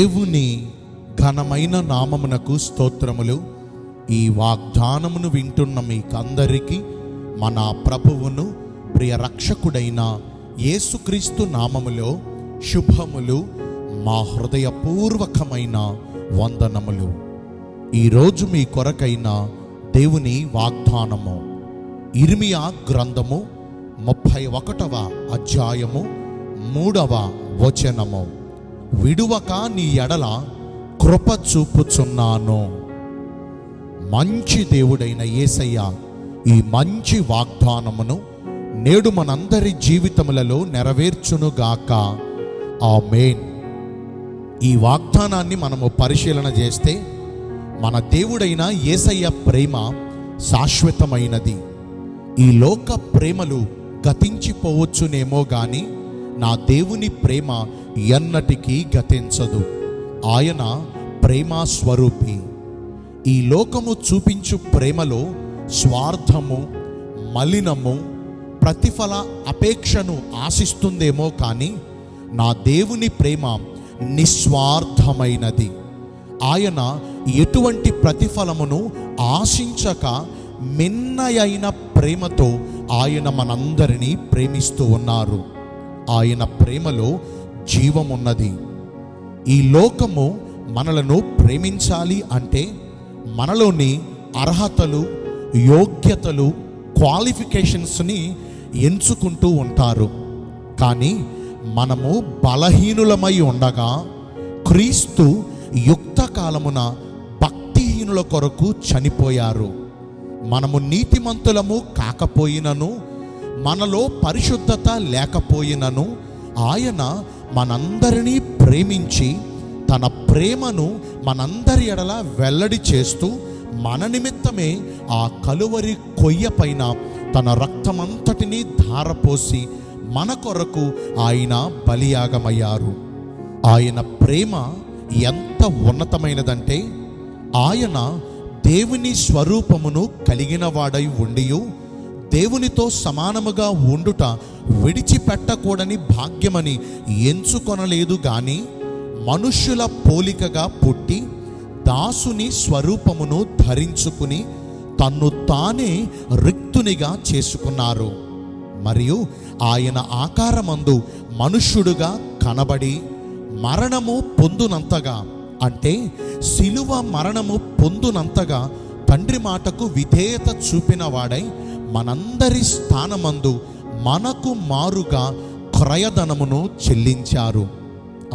దేవుని ఘనమైన నామమునకు స్తోత్రములు. ఈ వాగ్దానమును వింటున్న మీకందరికీ మన ప్రభువును ప్రియ రక్షకుడైన యేసుక్రీస్తు నామములో శుభములు మా హృదయపూర్వకమైన వందనములు. ఈరోజు మీ కొరకైన దేవుని వాగ్దానము ఇర్మియా గ్రంథము ముప్పై ఒకటవ అధ్యాయము మూడవ వచనము. విడువక నీ ఎడల కృప చూపుచున్నాను. మంచి దేవుడైన యేసయ్య ఈ మంచి వాగ్దానమును నేడు మనందరి జీవితములలో నెరవేర్చునుగాక. మెయిన్ ఈ వాగ్దానాన్ని మనము పరిశీలన చేస్తే మన దేవుడైన యేసయ్య ప్రేమ శాశ్వతమైనది. ఈ లోక ప్రేమలు గతించిపోవచ్చునేమో గాని నా దేవుని ప్రేమ ఎన్నటికీ గతించదు. ఆయన ప్రేమ స్వరూపి ఈ లోకము చూపించు ప్రేమలో స్వార్థము మలినము ప్రతిఫల అపేక్షను ఆశిస్తుందేమో కానీ నా దేవుని ప్రేమ నిస్వార్థమైనది. ఆయన ఎటువంటి ప్రతిఫలమును ఆశించక మిన్నయైన ప్రేమతో ఆయన మనందరినీ ప్రేమిస్తూ ఉన్నారు. ఆయన ప్రేమలో జీవమున్నది. ఈ లోకము మనలను ప్రేమించాలి అంటే మనలోని అర్హతలు యోగ్యతలు క్వాలిఫికేషన్స్ని ఎంచుకుంటూ ఉంటారు. కానీ మనము బలహీనులమై ఉండగా క్రీస్తు యుక్త కాలమున భక్తిహీనుల కొరకు చనిపోయారు. మనము నీతిమంతులము కాకపోయినను మనలో పరిశుద్ధత లేకపోయినను ఆయన మనందరినీ ప్రేమించి తన ప్రేమను మనందరి ఎడల వెల్లడి చేస్తూ మన నిమిత్తమే ఆ కలువరి కొయ్య పైన తన రక్తమంతటిని ధారపోసి మన కొరకు ఆయన బలియాగమయ్యారు. ఆయన ప్రేమ ఎంత ఉన్నతమైనదంటే ఆయన దేవుని స్వరూపమును కలిగిన వాడై ఉండియు దేవునితో సమానముగా ఉండుట విడిచిపెట్టకూడని భాగ్యమని ఎంచుకొనలేదు గాని మనుష్యుల పోలికగా పుట్టి దాసుని స్వరూపమును ధరించుకుని తన్ను తానే రిక్తునిగా చేసుకున్నారు. మరియు ఆయన ఆకారమందు మనుష్యుడుగా కనబడి మరణము పొందునంతగా అంటే శిలువ మరణము పొందునంతగా తండ్రి మాటకు విధేయత చూపినవాడై మనందరి స్థానమందు మనకు మారుగా క్రయధనమును చెల్లించారు.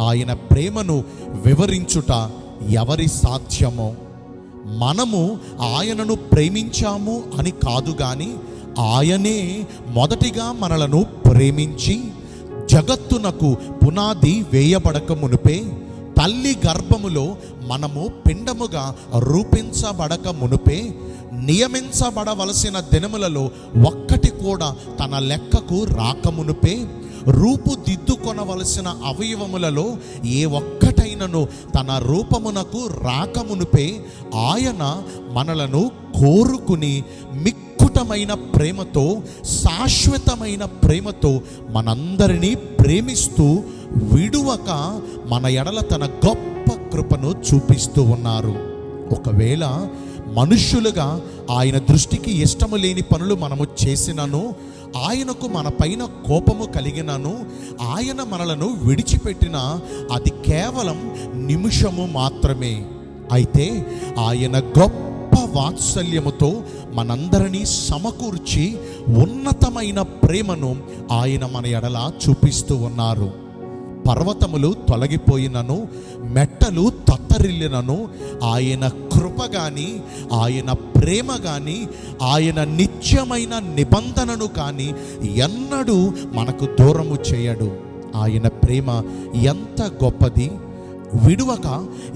ఆయన ప్రేమను వివరించుట ఎవరి సాధ్యమో. మనము ఆయనను ప్రేమించాము అని కాదు గాని ఆయనే మొదటిగా మనలను ప్రేమించి జగత్తునకు పునాది వేయబడక మునుపే తల్లి గర్భములో మనము పిండముగా రూపించబడక మునుపే నియమించబడవలసిన దినములలో ఒక్కటి కూడా తన లెక్కకు రాకమునుపే రూపుదిద్దుకొనవలసిన అవయవములలో ఏ ఒక్కటైనను తన రూపమునకు రాకమునుపే ఆయన మనలను కోరుకుని మిక్కుటమైన ప్రేమతో శాశ్వతమైన ప్రేమతో మనందరినీ ప్రేమిస్తూ విడువక మన ఎడల తన గొప్ప కృపను చూపిస్తూ ఉన్నారు. ఒకవేళ మనుష్యులుగా ఆయన దృష్టికి ఇష్టము లేని పనులు మనము చేసినను ఆయనకు మన పైన కోపము కలిగినను ఆయన మనలను విడిచిపెట్టిన అది కేవలం నిమిషము మాత్రమే. అయితే ఆయన గొప్ప వాత్సల్యముతో మనందరినీ సమకూర్చి ఉన్నతమైన ప్రేమను ఆయన మన ఎడల చూపిస్తూ ఉన్నారు. పర్వతములు తొలగిపోయినను మెట్టలు తత్తరిల్లినను ఆయన కృప గాని ఆయన ప్రేమ గాని ఆయన నిత్యమైన నిబంధనను కానీ ఎన్నడూ మనకు దూరము చేయడు. ఆయన ప్రేమ ఎంత గొప్పది! విడువక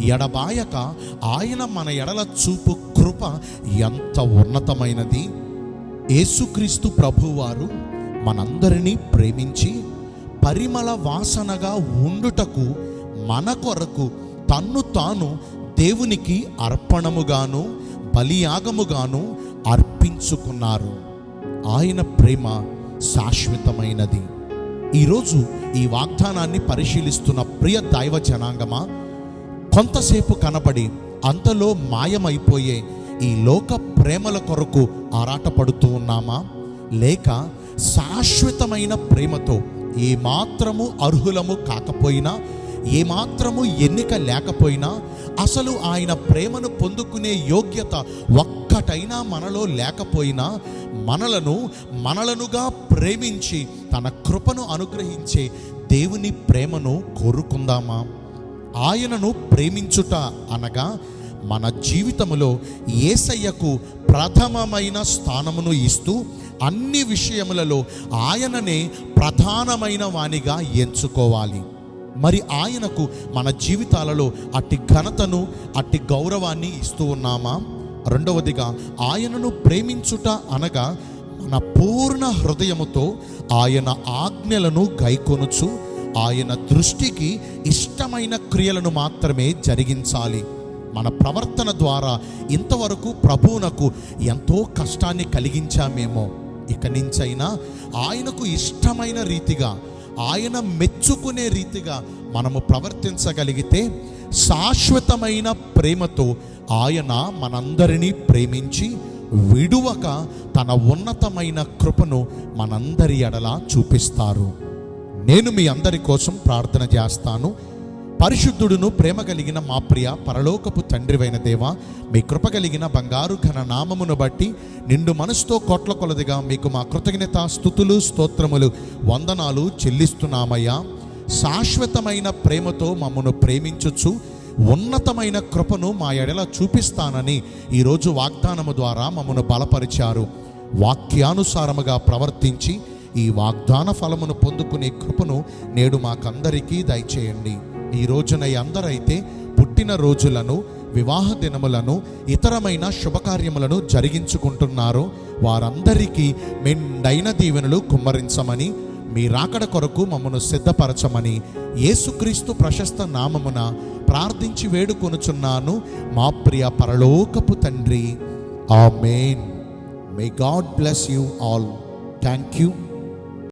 ఎడబాయక ఆయన మన ఎడల చూపు కృప ఎంత ఉన్నతమైనది! యేసుక్రీస్తు ప్రభువారు మనందరినీ ప్రేమించి పరిమళ వాసనగా ఉండుటకు మన కొరకు తన్ను తాను దేవునికి అర్పణముగాను బలియాగముగాను అర్పించుకున్నారు. ఆయన ప్రేమ శాశ్వతమైనది. ఈరోజు ఈ వాగ్దానాన్ని పరిశీలిస్తున్న ప్రియ దైవ జనాంగమా కొంతసేపు కనబడి అంతలో మాయమైపోయే ఈ లోక ప్రేమల కొరకు ఆరాటపడుతూ ఉన్నామా? లేక శాశ్వతమైన ప్రేమతో ఏమాత్రము అర్హులము కాకపోయినా ఏమాత్రము ఎన్నిక లేకపోయినా అసలు ఆయన ప్రేమను పొందుకునే యోగ్యత ఒక్కటైనా మనలో లేకపోయినా మనలను మనలనుగా ప్రేమించి తన కృపను అనుగ్రహించే దేవుని ప్రేమను కోరుకుందామా? ఆయనను ప్రేమించుట అనగా మన జీవితములో ఏసయ్యకు ప్రథమమైన స్థానమును ఇస్తూ అన్ని విషయములలో ఆయననే ప్రధానమైన వానిగా ఎంచుకోవాలి. మరి ఆయనకు మన జీవితాలలో అట్టి ఘనతను అట్టి గౌరవాన్ని ఇస్తూ ఉన్నామా? రెండవదిగా ఆయనను ప్రేమించుట అనగా మన పూర్ణ హృదయముతో ఆయన ఆజ్ఞలను గైకొనుచు ఆయన దృష్టికి ఇష్టమైన క్రియలను మాత్రమే జరిగించాలి. మన ప్రవర్తన ద్వారా ఇంతవరకు ప్రభువునకు ఎంతో కష్టాన్ని కలిగించామేమో. ఇక నుంచైనా ఆయనకు ఇష్టమైన రీతిగా ఆయన మెచ్చుకునే రీతిగా మనము ప్రవర్తించగలిగితే శాశ్వతమైన ప్రేమతో ఆయన మనందరినీ ప్రేమించి విడువక తన ఉన్నతమైన కృపను మనందరి ఎడలా చూపిస్తారు. నేను మీ అందరి కోసం ప్రార్థన చేస్తాను. పరిశుద్ధుడును ప్రేమ కలిగిన మా ప్రియ పరలోకపు తండ్రివైన దేవ మీ కృప కలిగిన బంగారు ఘన నామమును బట్టి నిండు మనసుతో కోట్ల కొలదిగా మీకు మా కృతజ్ఞత స్థుతులు స్తోత్రములు వందనాలు చెల్లిస్తున్నామయ్యా. శాశ్వతమైన ప్రేమతో మమ్మను ప్రేమించొచ్చు ఉన్నతమైన కృపను మా ఎడల చూపిస్తానని ఈరోజు వాగ్దానము ద్వారా మమ్మను బలపరిచారు. వాక్యానుసారముగా ప్రవర్తించి ఈ వాగ్దాన ఫలమును పొందుకునే కృపను నేడు మాకందరికీ దయచేయండి. ఈ రోజున అందరైతే పుట్టిన రోజులను వివాహ దినములను ఇతరమైన శుభకార్యములను జరిగించుకుంటున్నారో. వారందరికీ మెండైన దీవెనలు కుమ్మరించమని మీ రాకడ కొరకు మమ్మను సిద్ధపరచమని యేసుక్రీస్తు ప్రశస్త నామమున ప్రార్థించి వేడుకొనుచున్నాను. మా ప్రియ పరలోకపు తండ్రి. Amen. May God bless you all thank you